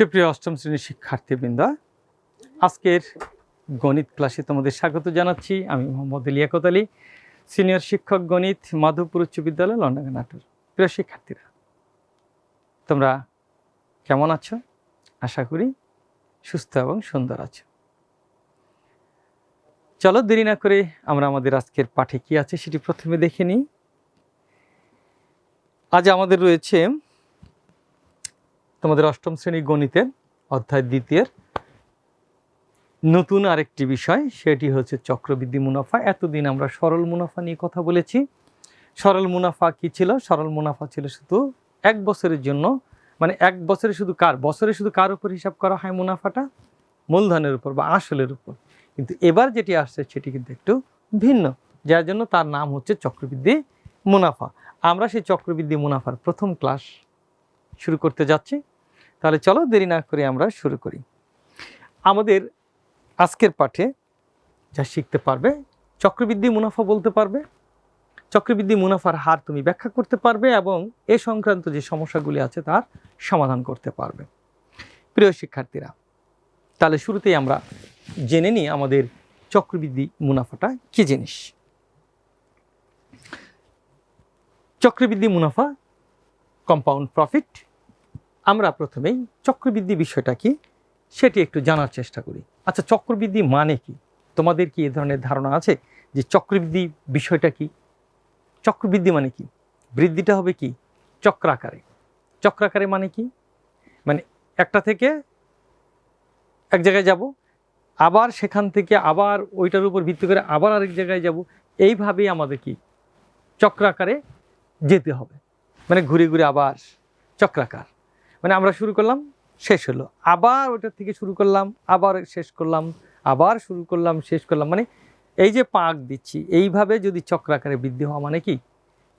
সুপ্রিয় অষ্টম শ্রেণির শিক্ষার্থীবৃন্দ, আজকের গণিত ক্লাসে তোমাদের স্বাগত জানাচ্ছি। আমি মোহাম্মদ লিয়াকত আলী সিনিয়র শিক্ষক গণিত, মাধবপুর উচ্চ বিদ্যালয়, লন্ডন নাটোর প্রিয় শিক্ষার্থীরা, তোমরা কেমন আছো? আশা করি সুস্থ এবং সুন্দর আছো। চলো দেরি না করে আমরা আমাদের আজকের পাঠে কি আছে সেটি প্রথমে দেখে নিই। আজ আমাদের রয়েছে তোমাদের অষ্টম শ্রেণি গণিতের অধ্যায় দ্বিতীয়ের নতুন আরেকটি বিষয়, সেটি হচ্ছে চক্রবৃদ্ধি মুনাফা। এতদিন আমরা সরল মুনাফা নিয়ে কথা বলেছি। সরল মুনাফা কি ছিল? সরল মুনাফা ছিল শুধু এক বছরের জন্য। মানে এক বছরে শুধু কার? বছরে শুধু কার উপর হিসাব করা হয় মুনাফাটা? মূলধনের উপর বা আসলের উপর। কিন্তু এবার যেটি আসছে, সেটি কিন্তু একটু ভিন্ন, যার জন্য তার নাম হচ্ছে চক্রবৃদ্ধি মুনাফা। আমরা সেই চক্রবৃদ্ধি মুনাফার প্রথম ক্লাস শুরু করতে যাচ্ছি। তাহলে চলো দেরি না করে আমরা শুরু করি। আমাদের আজকের পাঠে যা শিখতে পারবে, চক্রবৃদ্ধি মুনাফা বলতে পারবে। চক্রবৃদ্ধি মুনাফার হার তুমি ব্যাখ্যা করতে পারবে এবং এ সংক্রান্ত যে সমস্যাগুলি আছে তার সমাধান করতে পারবে। প্রিয় শিক্ষার্থীরা, তাহলে শুরুতেই আমরা জেনে নিই আমাদের চক্রবৃদ্ধি মুনাফাটা কি জিনিস। চক্রবৃদ্ধি মুনাফা কম্পাউন্ড প্রফিট আমরা প্রথমেই চক্রবৃদ্ধি বিষয়টা কি, সেটি একটু জানার চেষ্টা করি। আচ্ছা চক্রবৃদ্ধি মানে কি? তোমাদের কি এ ধরনের ধারণা আছে যে চক্রবৃদ্ধি বিষয়টা কি? চক্রবৃদ্ধি মানে কি? বৃদ্ধিটা হবে কি? চক্রাকারে। চক্রাকারে মানে কি? মানে একটা থেকে এক জায়গায় যাব, আবার সেখান থেকে আবার ওইটার উপর ভিত্তি করে আবার আরেক জায়গায় যাব, এইভাবেই আমাদের কি? চক্রাকারে যেতে হবে। মানে ঘুরে ঘুরে আবার চক্রাকার। মানে আমরা শুরু করলাম, শেষ হলো। আবার ওটার থেকে শুরু করলাম, আবার শেষ করলাম, আবার শুরু করলাম, শেষ করলাম। মানে এই যে পাক দিচ্ছি, এইভাবে যদি চক্রাকারে বৃদ্ধি হওয়া মানে কি?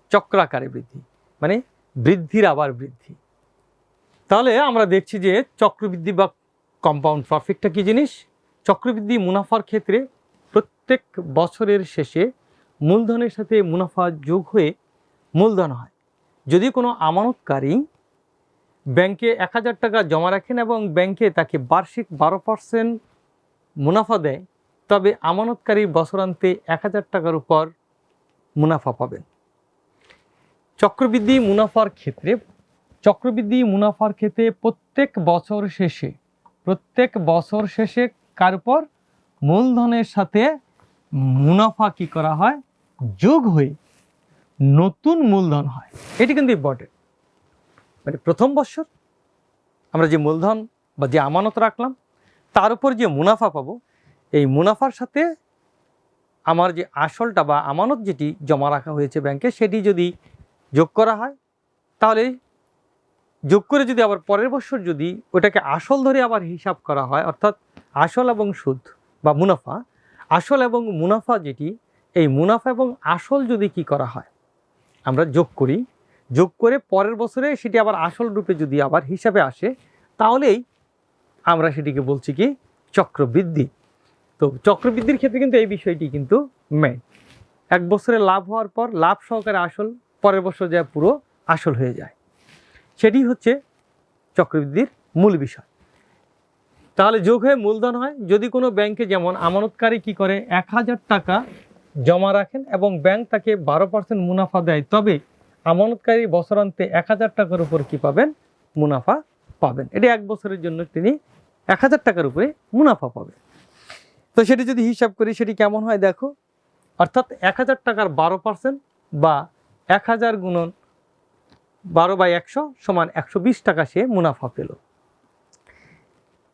চক্রাকারে বৃদ্ধি। মানে বৃদ্ধির আবার বৃদ্ধি। তাহলে আমরা দেখছি যে চক্রবৃদ্ধি বা কম্পাউন্ড প্রফিটটা কি জিনিস? চক্রবৃদ্ধি মুনাফার ক্ষেত্রে প্রত্যেক বছরের শেষে মূলধনের সাথে মুনাফা যোগ হয়ে মূলধন হয়। যদি কোনো আমানতকারী ব্যাংকে এক হাজার টাকা জমা রাখেন এবং ব্যাংকে তাকে বার্ষিক বারো পার্সেন্ট মুনাফা দেয়। তবে আমানতকারী বছরান্তে এক হাজার টাকার উপর মুনাফা পাবেন। চক্রবৃদ্ধি মুনাফার ক্ষেত্রে, চক্রবৃদ্ধি মুনাফার ক্ষেত্রে প্রত্যেক বছর শেষে, প্রত্যেক বছর শেষে কার উপর? মূলধনের সাথে মুনাফা কি করা হয়? যোগ হয়ে নতুন মূলধন হয়। এটি কিন্তু ইম্পর্টেন্ট মানে প্রথম বছর আমরা যে মূলধন বা যে আমানত রাখলাম, তার উপর যে মুনাফা পাবো, এই মুনাফার সাথে আমার যে আসলটা বা আমানত যেটি জমা রাখা হয়েছে ব্যাংকে, সেটি যদি যোগ করা হয়, তাহলে যোগ করে যদি আবার পরের বছর যদি ওটাকে আসল ধরে আবার হিসাব করা হয়, অর্থাৎ আসল এবং সুদ বা মুনাফা, আসল এবং মুনাফা যেটি, এই মুনাফা এবং আসল যদি কি করা হয়, আমরা যোগ করি। যোগ করে পরের বছরে সেটি আবার আসল রূপে যদি আবার হিসাবে আসে, তাহলেই আমরা সেটিকে বলছি কি চক্রবৃদ্ধি। তো চক্রবৃদ্ধির ক্ষেত্রে কিন্তু এই বিষয়টি কিন্তু মেন এক বছরে লাভ হওয়ার পর লাভ সহকারে আসল, পরের বছর যা পুরো আসল হয়ে যায়। সেটি হচ্ছে চক্রবৃদ্ধির মূল বিষয়। তাহলে যোগ হয়ে মূলধন হয়। যদি কোনো ব্যাংকে যেমন আমানতকারী কি করে, এক হাজার টাকা জমা রাখেন এবং ব্যাংক তাকে বারো পার্সেন্ট মুনাফা দেয়, তবে আমানতকারী বছরান্তে এক হাজার টাকার উপর কি পাবেন? মুনাফা পাবেন। এটি এক বছরের জন্য তিনি এক হাজার টাকার উপরে মুনাফা পাবেন। তো সেটি যদি হিসাব করি, সেটি কেমন হয় দেখো? অর্থাৎ এক হাজার টাকার বারো পার্সেন্ট বা এক হাজার গুণন বারো বাই একশো সমান একশো বিশ টাকা সে মুনাফা পেল।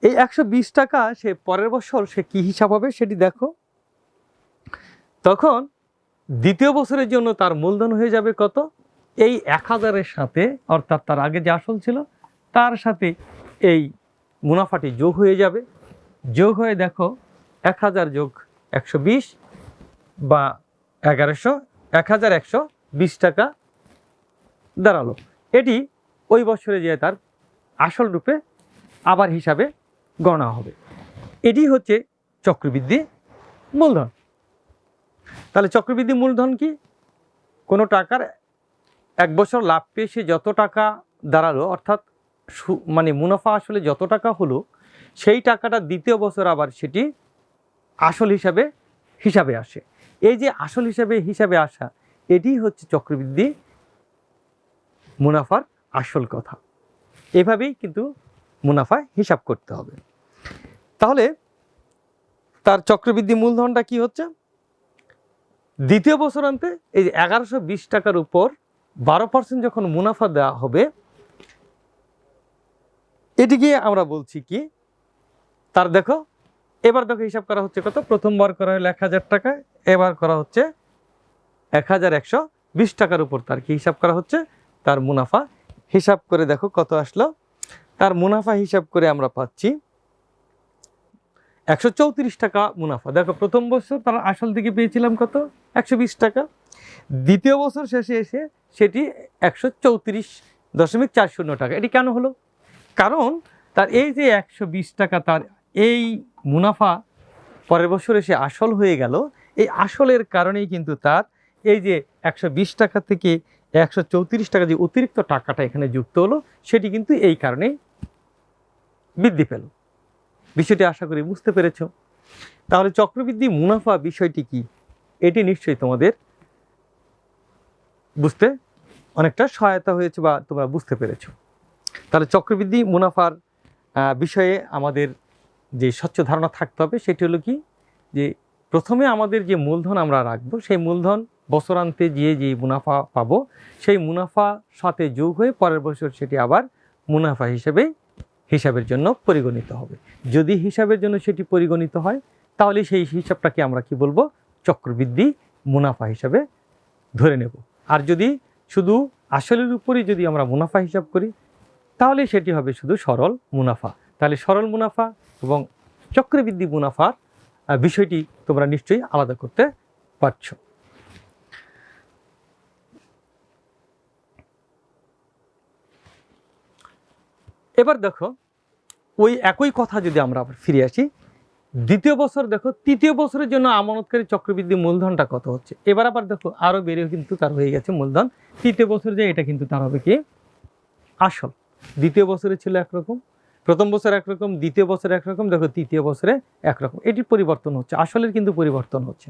এই একশো বিশ টাকা সে পরের বছর সে কি হিসাব হবে সেটি দেখো। তখন দ্বিতীয় বছরের জন্য তার মূলধন হয়ে যাবে কত? এই এক হাজারের সাথে, অর্থাৎ তার আগে যে আসল ছিল, তার সাথে এই মুনাফাটি যোগ হয়ে যাবে। যোগ হয়ে দেখো, এক হাজার যোগ একশো বিশ বা এগারোশো, এক হাজার একশো বিশ টাকা দাঁড়াল। এটি ওই বছরে যে তার আসল রূপে আবার হিসাবে গণনা হবে। এটি হচ্ছে চক্রবৃদ্ধি মূলধন। তাহলে চক্রবৃদ্ধি মূলধন কি? কোনো টাকার এক বছর লাভ পেয়ে সে যত টাকা দাঁড়াল, অর্থাৎ মানে মুনাফা আসলে যত টাকা হলো, সেই টাকাটা দ্বিতীয় বছর আবার সেটি আসল হিসাবে হিসাবে আসে। এই যে আসল হিসাবে হিসাবে আসা, এটি হচ্ছে চক্রবৃদ্ধি মুনাফার আসল কথা। এভাবেই কিন্তু মুনাফা হিসাব করতে হবে। তাহলে তার চক্রবৃদ্ধি মূলধনটা কি হচ্ছে? দ্বিতীয় বছর বছরান্তে এই যে এগারোশো টাকার উপর বারো পার্সেন্ট যখন মুনাফা দেওয়া হবে এটিকে আমরা বলছি কি, তার দেখো, এবার দেখো হিসাব করা হচ্ছে কত? প্রথমবার করা হলো এক হাজার টাকা, এবার করা হচ্ছে এক হাজার একশো বিশ টাকার উপর। তার কি হিসাব করা হচ্ছে? তার মুনাফা। হিসাব করে দেখো কত আসলো। তার মুনাফা হিসাব করে আমরা পাচ্ছি একশো চৌত্রিশ টাকা মুনাফা। দেখো প্রথম বছর তার আসল থেকে পেয়েছিলাম কত? একশো বিশ টাকা। দ্বিতীয় বছর শেষে এসে সেটি একশো চৌত্রিশ দশমিক চার শূন্য টাকা। এটি কেন হলো? কারণ তার এই যে একশো বিশ টাকা তার এই মুনাফা পরের বছর এসে আসল হয়ে গেল, এই আসলের কারণেই কিন্তু তার এই যে একশো বিশ টাকা থেকে একশো চৌত্রিশ টাকা যে অতিরিক্ত টাকাটা এখানে যুক্ত হলো, সেটি কিন্তু এই কারণেই বৃদ্ধি পেল। বিষয়টি আশা করি বুঝতে পেরেছ। তাহলে চক্রবৃদ্ধি মুনাফা বিষয়টি কি? এটি নিশ্চয়ই তোমাদের বুঝতে অনেকটা সহায়তা হয়েছে বা তোমরা বুঝতে পেরেছ। তাহলে চক্রবৃদ্ধি, মুনাফার বিষয়ে আমাদের যে স্বচ্ছ ধারণা থাকতে হবে, সেটি হলো কি? যে প্রথমে আমাদের যে মূলধন আমরা রাখব, সেই মূলধন বছরান্তে গিয়ে যে মুনাফা পাবো, সেই মুনাফা সাথে যোগ হয়ে পরের বছর সেটি আবার মুনাফা হিসেবে, হিসাবের জন্য পরিগণিত হবে। যদি হিসাবের জন্য সেটি পরিগণিত হয়, তাহলে সেই হিসাবটাকে আমরা কি বলব? চক্রবৃদ্ধি, মুনাফা হিসাবে ধরে নেব। আর যদি শুধু আসলের উপরেই যদি আমরা মুনাফা হিসাব করি, তাহলে সেটি হবে শুধু সরল মুনাফা। তাহলে সরল মুনাফা এবং চক্রবৃদ্ধি মুনাফার বিষয়টি তোমরা নিশ্চয়ই আলাদা করতে পারছ। এবার দেখো, ওই একই কথা যদি আমরা আবার ফিরে আসি দ্বিতীয় বছর দেখো, তৃতীয় বছরের জন্য আমানতকারী চক্রবৃদ্ধি মূলধনটা কত হচ্ছে? এবার আবার দেখো আরও বেড়েও কিন্তু তার হয়ে গেছে মূলধন। তৃতীয় বছর যে এটা কিন্তু তার হবে কি? আসল। দ্বিতীয় বছরে ছিল একরকম, প্রথম বছর একরকম, দ্বিতীয় বছর একরকম, দেখো তৃতীয় বছরে একরকম। এটির পরিবর্তন হচ্ছে, আসলের কিন্তু পরিবর্তন হচ্ছে।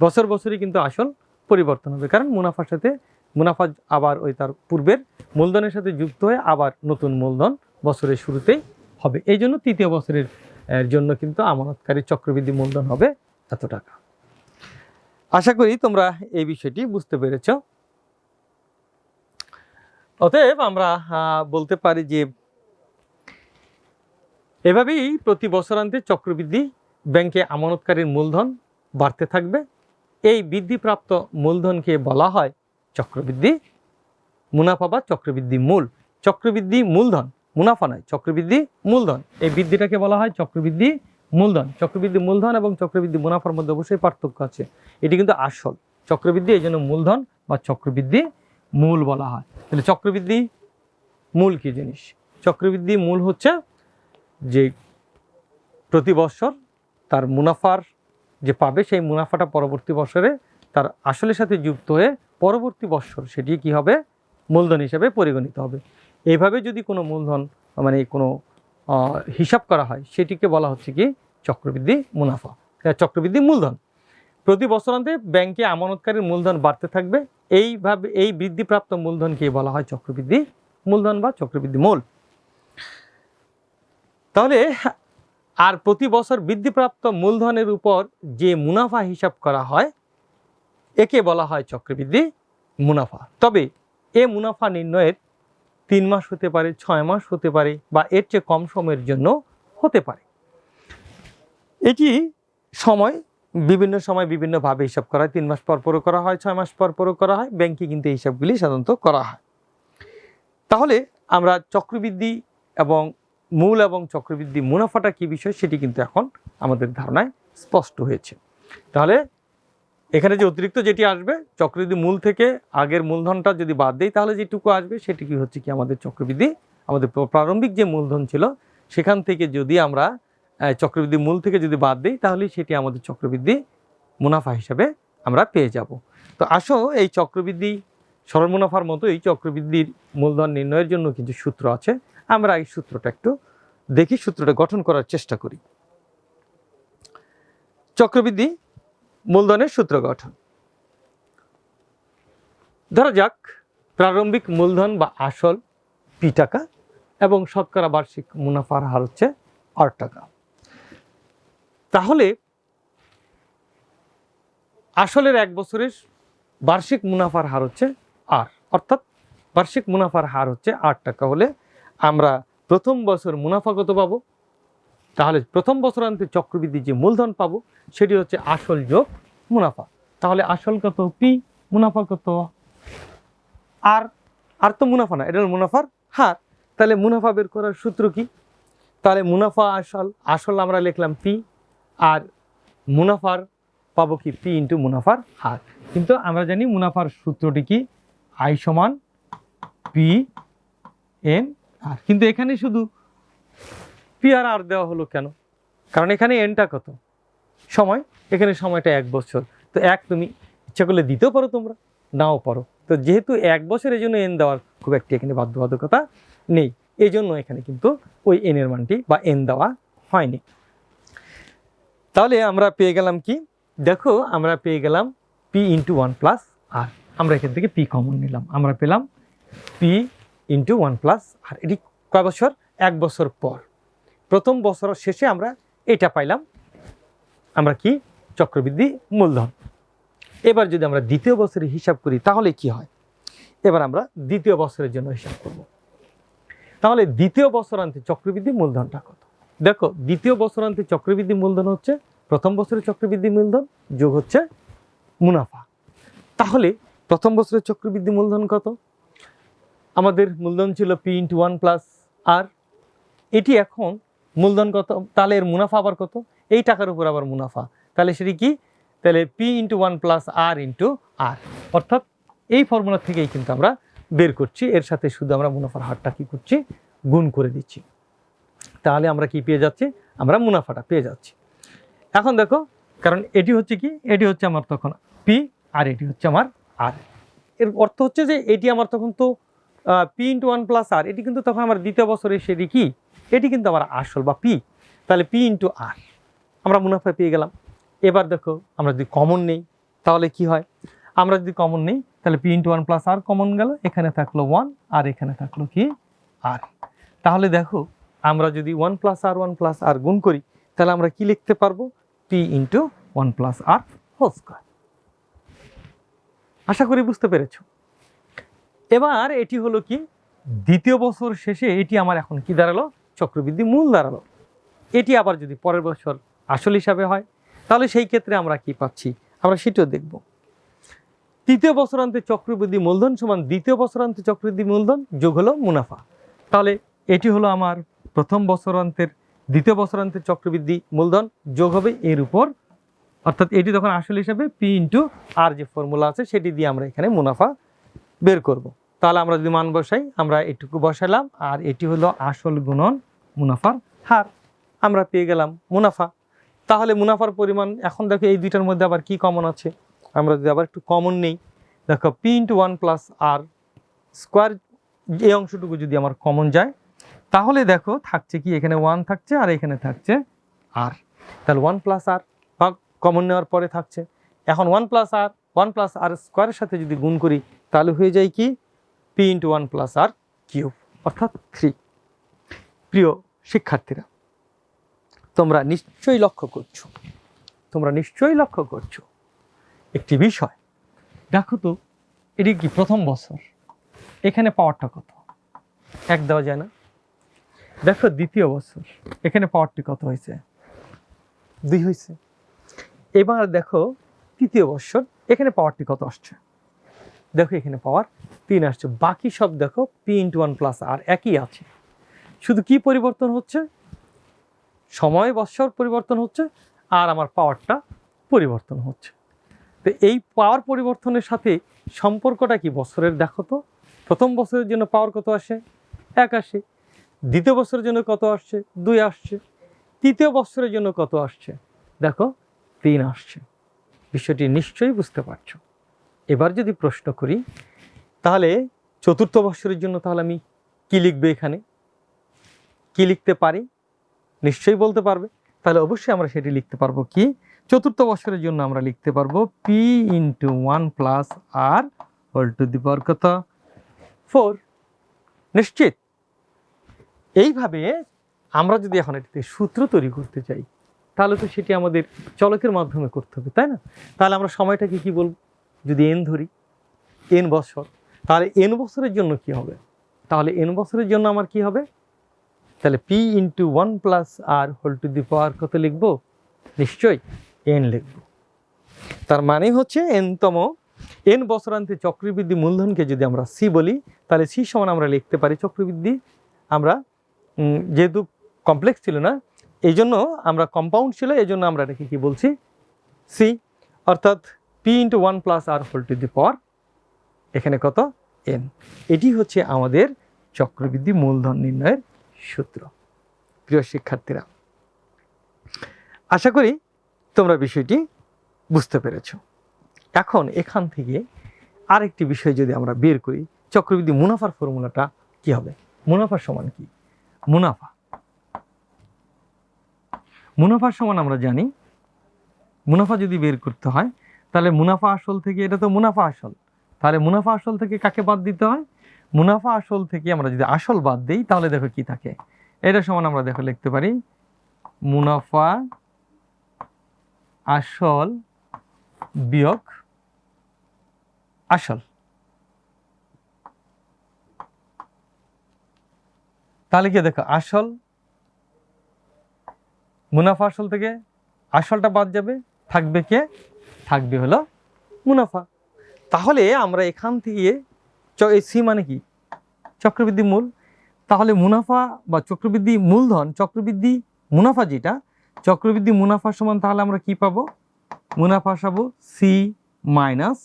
বছর বছরই কিন্তু আসল পরিবর্তন হবে, কারণ মুনাফার সাথে, মুনাফা আবার ওই তার পূর্বের মূলধনের সাথে যুক্ত হয়ে আবার নতুন মূলধন বছরের শুরুতেই হবে। এই জন্য তৃতীয় বছরের এর জন্য কিন্তু আমানতকারী চক্রবৃদ্ধি মূলধন হবে এত টাকা। আশা করি তোমরা এই বিষয়টি বুঝতে পেরেছ। অতএব আমরা বলতে পারি যে এভাবেই প্রতি বছরান্তে চক্রবৃদ্ধি ব্যাংকে আমানতকারীর মূলধন বাড়তে থাকবে। এই বৃদ্ধিপ্রাপ্ত মূলধনকে বলা হয় চক্রবৃদ্ধি, মুনাফা বা চক্রবৃদ্ধি মূল। চক্রবৃদ্ধি মূলধন মুনাফা নয়, চক্রবৃদ্ধি মূলধন। এই বৃদ্ধিটাকে বলা হয় চক্রবৃদ্ধি মূলধন। চক্রবৃদ্ধি মূলধন এবং চক্রবৃদ্ধি মুনাফার মধ্যে অবশ্যই পার্থক্য আছে। এটি কিন্তু আসল। চক্রবৃদ্ধি এই জন্য মূলধন বা চক্রবৃদ্ধি মূল বলা হয়। তাহলে চক্রবৃদ্ধি মূল কি জিনিস? চক্রবৃদ্ধি মূল হচ্ছে যে প্রতি বছর তার মুনাফার যে পাবে, সেই মুনাফাটা পরবর্তী বছরে তার আসলের সাথে যুক্ত হয়ে পরবর্তী বছর সেটি কি হবে? মূলধন হিসেবে পরিগণিত হবে। এইভাবে যদি কোনো মূলধন মানে কোনো হিসাব করা হয়, সেটিকে বলা হচ্ছে কি চক্রবৃদ্ধি মুনাফা। চক্রবৃদ্ধি মূলধন। প্রতি বছরান্তে ব্যাংকে আমানতকারীর মূলধন বাড়তে থাকবে। এইভাবে, এই বৃদ্ধিপ্রাপ্ত মূলধনকে বলা হয় চক্রবৃদ্ধি মূলধন বা চক্রবৃদ্ধি মূল। তাহলে, আর প্রতি বছর বৃদ্ধিপ্রাপ্ত মূলধনের উপর যে মুনাফা হিসাব করা হয়, একে বলা হয় চক্রবৃদ্ধি মুনাফা। তবে, এ মুনাফা নির্ণয়ের তিন মাস হতে পারে, ছয় মাস হতে পারে বা এর চেয়ে কম সময়ের জন্য হতে পারে। এটি সময়, বিভিন্ন সময় বিভিন্নভাবে হিসাব করা হয়। তিন মাস পর পরও করা হয়, ছয় মাস পর পরও করা হয়। ব্যাংকে কিন্তু এই হিসাবগুলি সাধারণত করা হয়। তাহলে আমরা চক্রবৃদ্ধি এবং মূল এবং চক্রবৃদ্ধি মুনাফাটা কি বিষয় সেটি কিন্তু এখন আমাদের ধারণায় স্পষ্ট হয়েছে। তাহলে এখানে যে অতিরিক্ত যেটি আসবে, চক্রবৃদ্ধি মূল থেকে আগের মূলধনটা যদি বাদ দেই, তাহলে যেটুকু আসবে সেটি কি হচ্ছে কি আমাদের চক্রবৃদ্ধি, আমাদের প্রারম্ভিক যে মূলধন ছিল, সেখান থেকে যদি আমরা চক্রবৃদ্ধি মূল থেকে যদি বাদ দিই, তাহলে সেটি আমাদের চক্রবৃদ্ধি মুনাফা হিসাবে আমরা পেয়ে যাব। তো আসো, এই চক্রবৃদ্ধি সরল মুনাফার মতো এই চক্রবৃদ্ধির মূলধন নির্ণয়ের জন্য কিছু সূত্র আছে। আমরা এই সূত্রটা একটু দেখি, সূত্রটা গঠন করার চেষ্টা করি। চক্রবৃদ্ধি মূলধনের সূত্র গঠন। ধরা যাক, প্রারম্ভিক মূলধন বা আসল পি টাকা এবং শতকরা বার্ষিক মুনাফার হার হচ্ছে আট টাকা। তাহলে আসলের এক বছরের বার্ষিক মুনাফার হার হচ্ছে আর, অর্থাৎ বার্ষিক মুনাফার হার হচ্ছে আট টাকা হলে আমরা প্রথম বছর মুনাফা কত পাবো তাহলে প্রথম বছর বছরান্তে চক্রবৃদ্ধি যে মূলধন পাবো, সেটি হচ্ছে আসল যোগ মুনাফা। তাহলে আসল কত? পি, মুনাফা কত? আর আর তো মুনাফা না, এটা মুনাফার হার। তাহলে মুনাফা বের করার সূত্র কি? তাহলে মুনাফা আসল আসল আমরা লিখলাম পি, আর মুনাফার পাবো কি? পি ইন্টু মুনাফার হার। কিন্তু আমরা জানি মুনাফার সূত্রটি কি? আই সমান পি এন আর। কিন্তু এখানে শুধু পি আর দেওয়া হলো কেন? কারণ এখানে এনটা কত? সময়? এখানে সময়টা এক বছর। তো এক তুমি ইচ্ছা করলে দিতেও পারো তোমরা, নাও পারো। তো যেহেতু এক বছরের জন্য এন দেওয়ার খুব একটি এখানে বাধ্যবাধকতা নেই এই জন্য এখানে কিন্তু ওই এনের মানটি বা এন দেওয়া হয়নি। তাহলে আমরা পেয়ে গেলাম কি? দেখো, আমরা পেয়ে গেলাম P into one plus R আমরা এখান থেকে পি কমন নিলাম। আমরা পেলাম P into one plus R এটি কয় বছর? এক বছর পর। প্রথম বছরের শেষে আমরা এটা পাইলাম। আমরা কি? চক্রবৃদ্ধি মূলধন। এবার যদি আমরা দ্বিতীয় বছরে হিসাব করি, তাহলে কি হয়? এবার আমরা দ্বিতীয় বছরের জন্য হিসাব করব। তাহলে দ্বিতীয় বছরান্তে চক্রবৃদ্ধি মূলধনটা কত? দেখো, দ্বিতীয় বছরান্তে চক্রবৃদ্ধি মূলধন হচ্ছে, প্রথম বছরের চক্রবৃদ্ধি মূলধন যোগ হচ্ছে মুনাফা। তাহলে প্রথম বছরের চক্রবৃদ্ধি মূলধন কত? আমাদের মূলধন ছিল P into one plus R এটি এখন মূলধন কত? তাহলে এর মুনাফা আবার কত? এই টাকার উপর আবার মুনাফা। তাহলে সেটি কি? তাহলে P into one plus R into R অর্থাৎ এই ফর্মুলা থেকেই কিন্তু আমরা বের করছি। এর সাথে শুধু আমরা মুনাফার হারটা কি করছি? গুণ করে দিচ্ছি। তাহলে আমরা কি পেয়ে যাচ্ছি? আমরা মুনাফাটা পেয়ে যাচ্ছি। এখন দেখো, কারণ এটি হচ্ছে কি? এটি হচ্ছে আমার তখন পি আর এটি হচ্ছে আমার আর এর অর্থ হচ্ছে যে এটি আমার তখন তো P into one plus R এটি কিন্তু তখন আমার দ্বিতীয় বছরে সেটি কি? এটি কিন্তু আমার আসল বা পি তাহলে পি ইন্টু আর আমরা মুনাফা পেয়ে গেলাম। এবার দেখো, আমরা যদি কমন নেই, তাহলে কি হয়? আমরা যদি কমন নেই, তাহলে P into one plus R common গেল। এখানে থাকল ওয়ান আর এখানে থাকল কি আর তাহলে দেখো, আমরা যদি one plus R one plus R গুণ করি, তাহলে আমরা কি লিখতে পারব? P into one plus R whole square আশা করি বুঝতে পেরেছ। এবার এটি হলো কি? দ্বিতীয় বছর শেষে এটি আমার এখন কি দাঁড়াল? চক্রবৃদ্ধি মূল দাঁড়াল এটি আবার যদি পরের বছর আসল হিসাবে হয়, তাহলে সেই ক্ষেত্রে আমরা কি পাচ্ছি? আমরা সেটাও দেখব। তৃতীয় বছরান্তে চক্রবৃদ্ধি মূলধন সমান দ্বিতীয় বছরান্তে চক্রবৃদ্ধি মূলধন যোগ হলো মুনাফা। তাহলে এটি হলো আমার প্রথম বছরান্তের, দ্বিতীয় বছরান্তের চক্রবৃদ্ধি মূলধন যোগ হবে এর উপর। অর্থাৎ এটি তখন আসল হিসাবে পি ইন্টু আর যে ফর্মুলা আছে, সেটি দিয়ে আমরা এখানে মুনাফা বের করব। তাহলে আমরা যদি মান বসাই, আমরা এটুকু বসালাম, আর এটি হলো আসল গুণন মুনাফার হার। আমরা পেয়ে গেলাম মুনাফা। তাহলে মুনাফার পরিমাণ এখন দেখো এই দুইটার মধ্যে আবার কি কমন আছে? আমরা যদি আবার একটু কমন নেই, দেখো P into one plus R square এই অংশটুকু যদি আমার কমন যায়, তাহলে দেখো থাকছে কি? এখানে ওয়ান থাকছে আর এখানে থাকছে আর তাহলে ওয়ান প্লাস আর কমন নেওয়ার পরে থাকছে। এখন one plus R one plus R স্কোয়ারের সাথে যদি গুণ করি, তাহলে হয়ে যায় কি? P into one plus R cube অর্থাৎ থ্রি প্রিয় শিক্ষার্থীরা, তোমরা নিশ্চয়ই লক্ষ্য করছ, তোমরা নিশ্চয়ই লক্ষ্য করছ একটি বিষয়। দেখো তো, এটি কি প্রথম বছর? এখানে পাওয়ারটা কত? এক দেওয়া যায় না। দেখো দ্বিতীয় বছর, এখানে পাওয়ারটি কত হয়েছে? দুই হয়েছে। এবার দেখো তৃতীয় বছর, এখানে পাওয়ারটি কত আসছে? দেখো এখানে পাওয়ার তিন আসছে। বাকি সব দেখো P into one plus R একই আছে। শুধু কি পরিবর্তন হচ্ছে? সময় বৎসর পরিবর্তন হচ্ছে আর আমার পাওয়ারটা পরিবর্তন হচ্ছে। তো এই পাওয়ার পরিবর্তনের সাথে সম্পর্কটা কি বছরের? দেখো তো। প্রথম বছরের জন্য পাওয়ার কত আসে? এক আসে। দ্বিতীয় বছরের জন্য কত আসছে? দুই আসছে। তৃতীয় বছরের জন্য কত আসছে? দেখো, তিন আসছে। বিষয়টি নিশ্চয়ই বুঝতে পারছ। এবার যদি প্রশ্ন করি, তাহলে চতুর্থ বৎসরের জন্য তাহলে আমি কি লিখবে এখানে? কি লিখতে পারি? নিশ্চয়ই বলতে পারবে। তাহলে অবশ্যই আমরা সেটি লিখতে পারব কি? চতুর্থ বছরের জন্য আমরা লিখতে পারব P into one plus R whole to the power কত? ফোর নিশ্চিত? এইভাবে আমরা যদি এখন এটিতে সূত্র তৈরি করতে চাই, তাহলে তো সেটি আমাদের চলকের মাধ্যমে করতে হবে, তাই না? তাহলে আমরা সময়টাকে কি বলব? যদি এন ধরি এন বছর, তাহলে এন বছরের জন্য কি হবে? তাহলে এন বছরের জন্য আমার কি হবে? তাহলে P into one plus R whole to the power কত লিখব? নিশ্চয়ই এন লিখব। তার মানে হচ্ছে এনতম এন বছরান্তে চক্রবৃদ্ধি মূলধনকে যদি আমরা সি বলি, তাহলে সি সমান আমরা লিখতে পারি চক্রবৃদ্ধি। আমরা যেহেতু কমপ্লেক্স ছিল না এই জন্য আমরা কম্পাউন্ড ছিল এই জন্য আমরা এটাকে কি বলছি? সি অর্থাৎ P into one plus R whole to the power এখানে কত? এন এটি হচ্ছে আমাদের চক্রবৃদ্ধি মূলধন নির্ণয়ের সূত্র। প্রিয় শিক্ষার্থীরা, আশা করি তোমরা বিষয়টি বুঝতে পেরেছ। এখন এখান থেকে আরেকটি বিষয় যদি আমরা বের করি, চক্রবৃদ্ধি মুনাফার ফর্মুলাটা কি হবে? মুনাফার সমান কি? মুনাফা। মুনাফার সমান আমরা জানি, মুনাফা যদি বের করতে হয়, তাহলে মুনাফা আসল থেকে, এটা তো মুনাফা আসল। তাহলে মুনাফা আসল থেকে কাকে বাদ দিতে হয়? মুনাফা আসল থেকে আমরা যদি আসল বাদ দিই, তাহলে দেখো কি থাকে। এটা সমান আমরা দেখো লিখতে পারি, মুনাফা আসল বিয়োগ আসল। তাহলে কি দেখো, আসল, মুনাফা আসল থেকে আসলটা বাদ যাবে, থাকবে কে? থাকবে হলো মুনাফা। তাহলে আমরা এখান থেকে এই সি মানে কি? চক্রবৃদ্ধি মূল। তাহলে মুনাফা বা চক্রবৃদ্ধি মূলধন, চক্রবৃদ্ধি মুনাফা যেটা, চক্রবৃদ্ধি মুনাফা সমান তাহলে আমরা কি পাবো? মুনাফা পাবো সি মাইনাস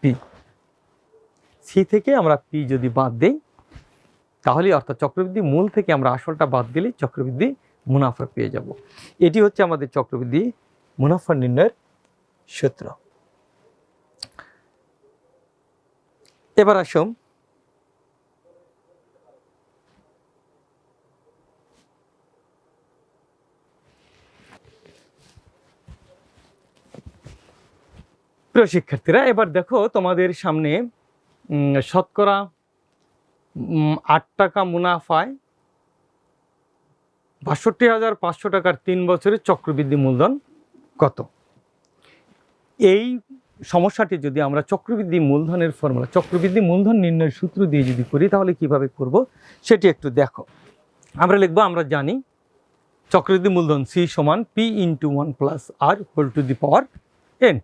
পি সি থেকে আমরা পি যদি বাদ দিই তাহলে অর্থাৎ চক্রবৃদ্ধি মূল থেকে আমরা আসলটা বাদ দিলেই চক্রবৃদ্ধি মুনাফা পেয়ে যাব। এটি হচ্ছে আমাদের চক্রবৃদ্ধি মুনাফা নির্ণয়ের সূত্র। এবার আসুন। প্রিয় শিক্ষার্থীরা, এবার দেখো তোমাদের সামনে শতকরা আট টাকা মুনাফায় বাষট্টি হাজার পাঁচশো টাকার তিন বছরের চক্রবৃদ্ধি মূলধন কত? এই সমস্যাটি যদি আমরা চক্রবৃদ্ধি মূলধনের ফর্মুলা চক্রবৃদ্ধি মূলধন নির্ণয়ের সূত্র দিয়ে যদি করি, তাহলে কীভাবে করব? সেটি একটু দেখো। আমরা লিখব, আমরা জানি চক্রবৃদ্ধি মূলধন সি সমান P into one plus R whole to the power N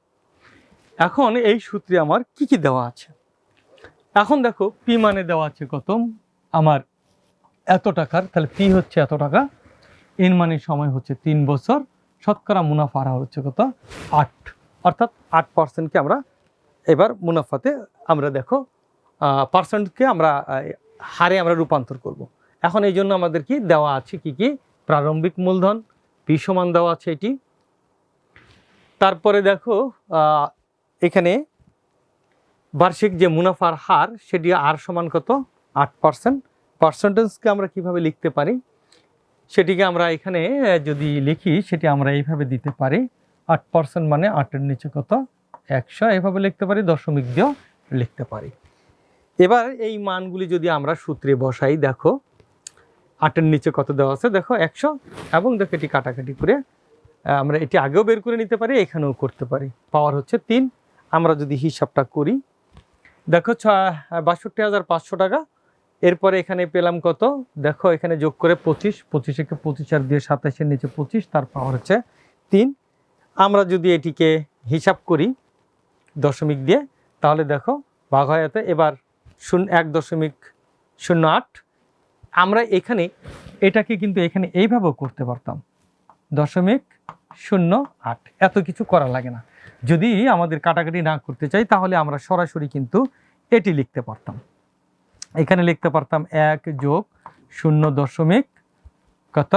এখন এই সূত্রে আমার কি কি দেওয়া আছে? এখন দেখো পি মানে দেওয়া আছে কত? আমার এত টাকার, তাহলে পি হচ্ছে এত টাকা এন মানে সময় হচ্ছে তিন বছর, শতকরা মুনাফা হচ্ছে কত? আট। অর্থাৎ আট পার্সেন্টকে আমরা এবার মুনাফাতে আমরা দেখো পার্সেন্টকে আমরা হারে আমরা রূপান্তর করব। এখন এই জন্য আমাদের কি দেওয়া আছে? কি কি? প্রারম্ভিক মূলধন পি সমান দেওয়া আছে এটি। তারপরে দেখো এখানে বার্ষিক যে মুনাফার হার, সেটি আর সমান কত? আট পার্সেন্ট পার্সেন্টেজকে আমরা কীভাবে লিখতে পারি? সেটিকে আমরা এখানে যদি লিখি, সেটি আমরা এইভাবে দিতে পারি। আট পার্সেন্ট মানে আটের নিচে কত? একশো। এভাবে লিখতে পারি, দশমিক দিয়েও লিখতে পারি। এবার এই মানগুলি যদি আমরা সূত্রে বসাই, দেখো, আটের নিচে কত দেওয়া আছে? দেখো, একশো। এবং দেখো, এটি কাটাকাটি করে আমরা এটি আগেও বের করে নিতে পারি, এখানেও করতে পারি। পাওয়ার হচ্ছে তিন। আমরা যদি হিসাবটা করি, দেখো, ছ- বাষট্টি হাজার পাঁচশো টাকা। এরপরে এখানে পেলাম কত? দেখো, এখানে যোগ করে পঁচিশ। পঁচিশকে পঁচিশ আর দিয়ে সাতাশের নিচে পঁচিশ, তার পাওয়ার হচ্ছে তিন। আমরা যদি এটিকে হিসাব করি দশমিক দিয়ে, তাহলে দেখো ভাগ হয় এতে, এবার শূন্য, এক দশমিক শূন্য আট। আমরা এখানে এটাকে কিন্তু এখানে এইভাবেও করতে পারতাম। দশমিক শূন্য আট। এত কিছু করা লাগে না। যদি আমাদের কাটাকাটি না করতে চাই, তাহলে আমরা সরাসরি কিন্তু এটি লিখতে পারতাম। এখানে লিখতে পারতাম এক যোগ শূন্য দশমিক কত?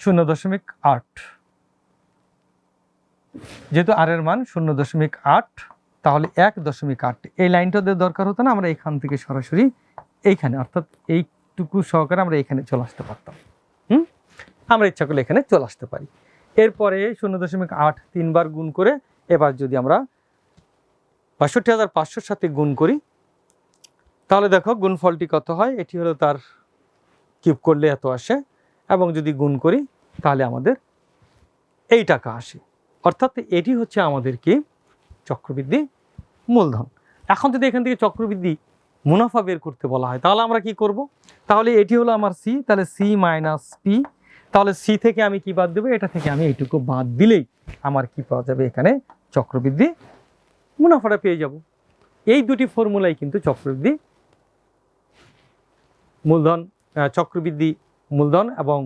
শূন্য দশমিক আট। যেহেতু আর এর মান শূন্য দশমিক আট, তাহলে এক দশমিক আট। এই লাইনটা দিয়ে দরকার হতো না, আমরা এখান থেকে সরাসরি এইখানে, অর্থাৎ এইটুকু সহকারে আমরা এখানে চলে আসতে পারতাম। হুম? আমরা ইচ্ছা করলে এখানে চলে আসতে পারি। এরপরে শূন্য দশমিক আট তিনবার গুণ করে, এবার যদি আমরা বাষট্টি হাজার পাঁচশোর সাথে গুণ করি, তাহলে দেখো গুণফলটি কত হয়? এটি হলো তার কিউব করলে এত আসে, এবং যদি গুণ করি, তাহলে আমাদের এই টাকা আসে। অর্থাৎ এটি হচ্ছে আমাদেরকে চক্রবৃদ্ধি মূলধন। এখন যদি এখান থেকে চক্রবৃদ্ধি মুনাফা বের করতে বলা হয়, তাহলে আমরা কি করব? তাহলে এটি হলো আমার সি তাহলে সি মাইনাস পি তাহলে সি থেকে আমি কি বাদ দেবো? এটা থেকে আমি এইটুকু বাদ দিলেই আমার কি পাওয়া যাবে? এখানে চক্রবৃদ্ধি মুনাফাটা পেয়ে যাব। এই দুটি ফর্মুলাই কিন্তু চক্রবৃদ্ধি মূলধন চক্রবৃদ্ধি মূলধন এবং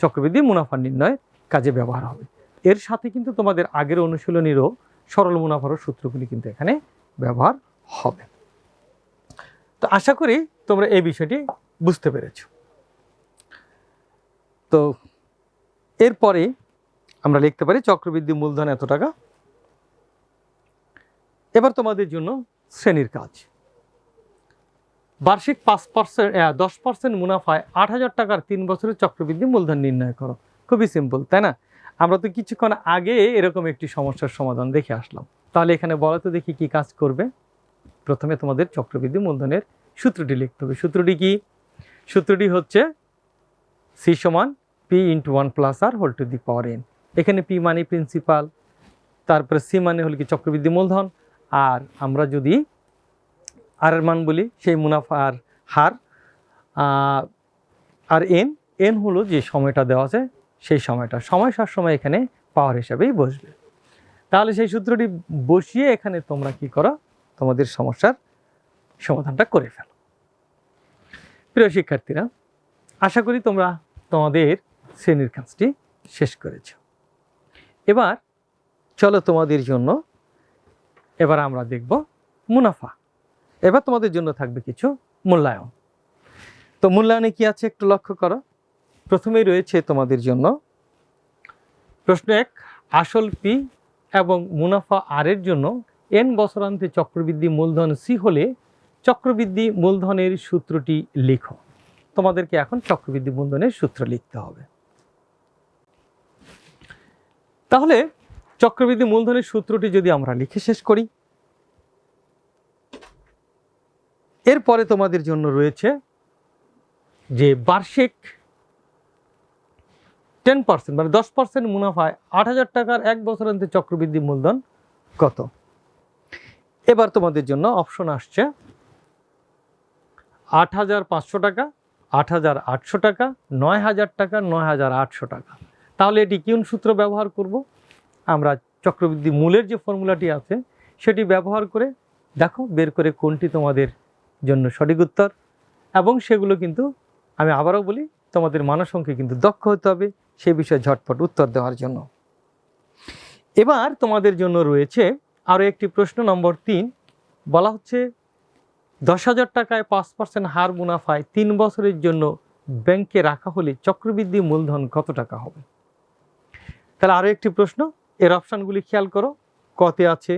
চক্রবৃদ্ধি মুনাফা নির্ণয়ের কাজে ব্যবহার হবে। এর সাথে কিন্তু তোমাদের আগের অনুশীলনীরও সরল মুনাফার সূত্রগুলি কিন্তু এখানে ব্যবহার হবে। তো আশা করি তোমরা এই বিষয়টি বুঝতে পেরেছ। তো এরপরে আমরা লিখতে পারি, চক্রবৃদ্ধি মূলধন এত টাকা। এবার তোমাদের জন্য শ্রেণির কাজ। বার্ষিক পাঁচ পার্সেন্ট দশ পার্সেন্ট মুনাফায় আট হাজার টাকার তিন বছরের চক্রবৃদ্ধি মূলধন নির্ণয় করো। খুবই সিম্পল তাই না? আমরা তো কিছুক্ষণ আগে এরকম একটি সমস্যার সমাধান দেখে আসলাম। তাহলে এখানে বলো তো দেখি কি কাজ করবে। প্রথমে তোমাদের চক্রবৃদ্ধি মূলধনের সূত্রটি লিখতে হবে। সূত্রটি কি? সূত্রটি হচ্ছে সি সমান P into one plus R whole to the power N এখানে পি মানে প্রিন্সিপাল তারপরে সি মানে হল কি চক্রবৃদ্ধি মূলধন। আর আমরা যদি আর এর মান বলি, সেই মুনাফার হার আর এন এন হলো যে সময়টা দেওয়া আছে সেই সময়টা। সময় সবসময় এখানে পাওয়ার হিসাবেই বসবে। তাহলে সেই সূত্রটি বসিয়ে এখানে তোমরা কি করো? তোমাদের সমস্যার সমাধানটা করে ফেলো। প্রিয় শিক্ষার্থীরা, আশা করি তোমরা তোমাদের শ্রেণির কাজটি শেষ করেছ। এবার চলো তোমাদের জন্য, এবার আমরা দেখব মুনাফা। এবার তোমাদের জন্য থাকবে কিছু মূল্যায়ন। তো মূল্যায়নে কি আছে একটু লক্ষ্য করো। প্রথমেই রয়েছে তোমাদের জন্য প্রশ্ন এক, আসল পি এবং মুনাফা আর এর জন্য এন বছরান্তে চক্রবৃদ্ধি মূলধন সি হলে চক্রবৃদ্ধি মূলধনের সূত্রটি লিখো। তোমাদেরকে এখন চক্রবৃদ্ধি মূলধনের সূত্র লিখতে হবে। তাহলে চক্রবৃদ্ধি মূলধনের সূত্রটি যদি আমরা লিখে শেষ করি, এরপরে তোমাদের জন্য রয়েছে যে বার্ষিক টেন পার্সেন্ট মানে দশ পার্সেন্ট মুনাফায় আট হাজার টাকার এক বছর বছরান্তে চক্রবৃদ্ধি মূলধন কত? এবার তোমাদের জন্য অপশন আসছে আট হাজার পাঁচশো টাকা, আট হাজার আটশো টাকা, নয় হাজার টাকা, নয় হাজার আটশো টাকা। তাহলে এটি কোন সূত্র ব্যবহার করব? আমরা চক্রবৃদ্ধি মূলের যে ফর্মুলাটি আছে, সেটি ব্যবহার করে দেখো, বের করে কোনটি তোমাদের জন্য সঠিক উত্তর। এবং সেগুলো কিন্তু আমি আবারও বলি, তোমাদের মানসংখ্যে কিন্তু দক্ষ হতে হবে। সে বিষয়ে ঝটপট উত্তর দেওয়ার জন্য। এবার তোমাদের জন্য রয়েছে আরও একটি প্রশ্ন নম্বর তিন। বলা হচ্ছে, দশ হাজার টাকায় পাঁচ পার্সেন্ট হার মুনাফায় তিন বছরের জন্য ব্যাংকে রাখা হলে চক্রবৃদ্ধি মূলধন কত টাকা হবে? তাহলে আরও একটি প্রশ্ন, এর অপশানগুলি খেয়াল করো। কতে আছে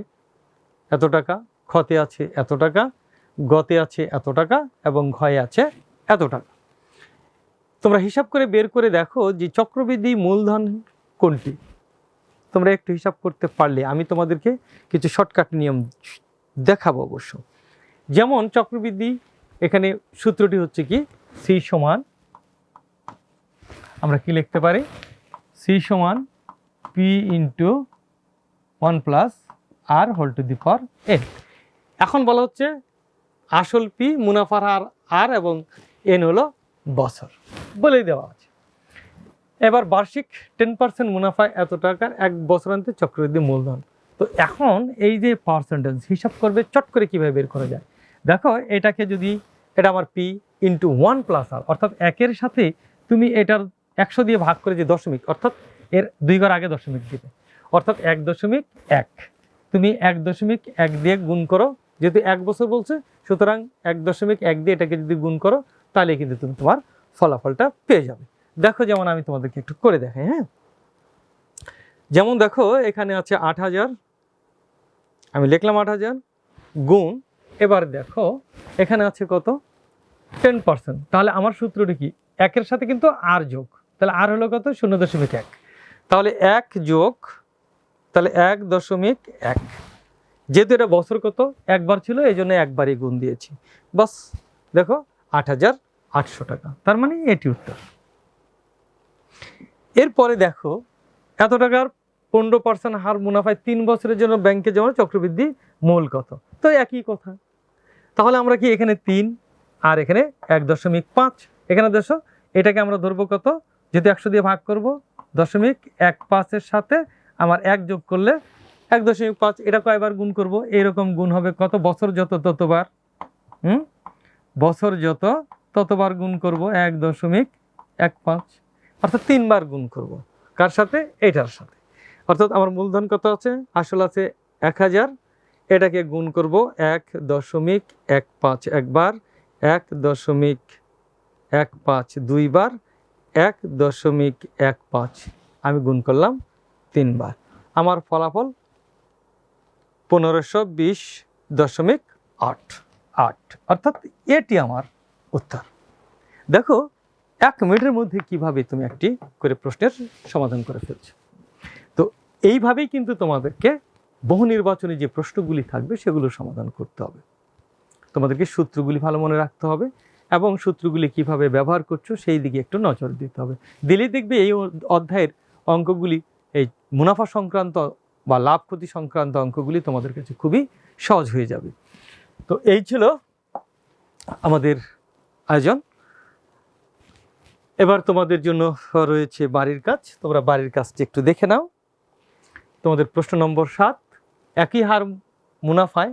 এত টাকা ক্ষতে আছে এত টাকা, গতে আছে এত টাকা, এবং ঘয়ে আছে এত টাকা। তোমরা হিসাব করে বের করে দেখো যে চক্রবৃদ্ধি মূলধন কোনটি? তোমরা একটু হিসাব করতে পারলে আমি তোমাদেরকে কিছু শর্টকাট নিয়ম দেখাবো অবশ্য। যেমন চক্রবৃদ্ধি, এখানে সূত্রটি হচ্ছে কি? সি সমান, আমরা কি লিখতে পারি? সি সমান P into one plus R whole to the power N এখন বলা হচ্ছে আসল পি মুনাফার হার আর এবং এন হলো বছর। বলেই দেওয়া আছে। এবার বার্ষিক টেন পার্সেন্ট মুনাফায় এত টাকার এক বছর বছরান্তে চক্রবৃদ্ধি মূলধন। তো এখন এই যে পার্সেন্টেজ হিসাব করবে, চট করে কীভাবে বের করা যায়? দেখো, এটাকে যদি, এটা আমার P into one plus R অর্থাৎ একের সাথে তুমি এটার একশো দিয়ে ভাগ করে যে দশমিক, অর্থাৎ এর দুই ঘর আগে দশমিক দিবে। অর্থাৎ এক দশমিক এক। তুমি এক দশমিক এক দিয়ে গুণ করো, যেহেতু এক বছর বলছে, সুতরাং এক দশমিক এক দিয়ে এটাকে যদি গুণ করো তাহলে কিন্তু তুমি তোমার ফলাফলটা পেয়ে যাবে। দেখো যেমন আমি তোমাদেরকে একটু করে দেখাই হ্যাঁ? যেমন দেখো, এখানে আছে আট হাজার, আমি লিখলাম আট হাজার গুণ, এবার দেখো, এখানে আছে কত? টেন পার্সেন্ট তাহলে আমার সূত্রটি কি? একের সাথে কিন্তু আর যোগ। তাহলে আর হলো কত? শূন্য দশমিক এক। তাহলে এক যোগ, তাহলে এক দশমিক এক। যেহেতু এটা বছর কত? একবার ছিল এই জন্য একবারই গুণ দিয়েছি। বাস, দেখো আট হাজার আটশো টাকা। তার মানে এটি উত্তর। এরপরে দেখো, এত টাকার পনেরো পার্সেন্ট হার মুনাফায় তিন বছরের জন্য ব্যাংকে জমা চক্রবৃদ্ধি মূল কত তো একই কথা। তাহলে আমরা কি এখানে তিন আর এখানে এক দশমিক পাঁচ? এখানে দেখো, এটাকে আমরা ধরবো কত? যেহেতু একশো দিয়ে ভাগ করব, দশমিক এক পাঁচের সাথে আমার এক যোগ করলে এক দশমিক পাঁচ, এটা কয়বার গুণ করব? এরকম গুণ হবে কত? বছর যত ততবার। হুম? বছর যত, ততবার গুণ করব এক দশমিক এক পাঁচ। অর্থাৎ তিনবার গুণ করব। কার সাথে? এটার সাথে। অর্থাৎ আমার মূলধন কত আছে? আসল আছে এক হাজার। এটাকে গুণ করব এক দশমিক এক পাঁচ একবার। এক দশমিক এক পাঁচ দুইবার। এক দশমিক এক পাঁচ। আমি গুণ করলাম তিনবার। আমার ফলাফল পনেরোশো বিশ দশমিক আট। আট, অর্থাৎ এটি আমার উত্তর। দেখো, এক মিনিটের মধ্যে কীভাবে তুমি একটি করে প্রশ্নের সমাধান করে ফেলছো। তো এইভাবেই কিন্তু তোমাদেরকে বহু নির্বাচনী যে প্রশ্নগুলি থাকবে সেগুলো সমাধান করতে হবে। তোমাদেরকে সূত্রগুলি ভালো মনে রাখতে হবে এবং সূত্রগুলি কীভাবে ব্যবহার করছ সেই দিকে একটু নজর দিতে হবে। দিলেই দেখবে এই অধ্যায়ের অঙ্কগুলি, এই মুনাফা সংক্রান্ত বা লাভ ক্ষতি সংক্রান্ত অঙ্কগুলি তোমাদের কাছে খুবই সহজ হয়ে যাবে। তো এই ছিল আমাদের আয়োজন। এবার তোমাদের জন্য রয়েছে বাড়ির কাজ। তোমরা বাড়ির কাজটি একটু দেখে নাও। তোমাদের প্রশ্ন নম্বর সাত, একই হার মুনাফায়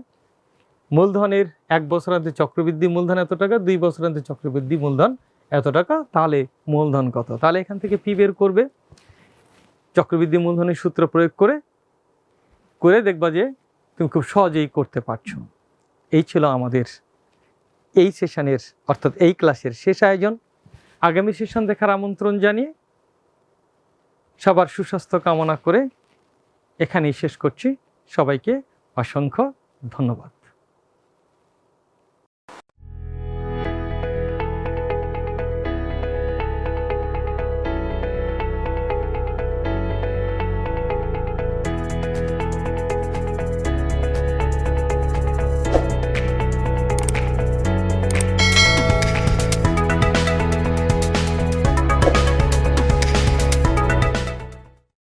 মূলধনের এক বছরান্তে চক্রবৃদ্ধি মূলধন এত টাকা, দুই বছরান্তে চক্রবৃদ্ধি মূলধন এত টাকা, তাহলে মূলধন কত? তাহলে এখান থেকে পি বের করবে। চক্রবৃদ্ধি মূলধনের সূত্র প্রয়োগ করে করে দেখবা যে তুমি খুব সহজেই করতে পারছ। এই ছিল আমাদের এই সেশনের অর্থাৎ এই ক্লাসের শেষ আয়োজন। আগামী সেশন দেখার আমন্ত্রণ জানিয়ে সবার সুস্বাস্থ্য কামনা করে এখানেই শেষ করছি। সবাইকে অসংখ্য ধন্যবাদ।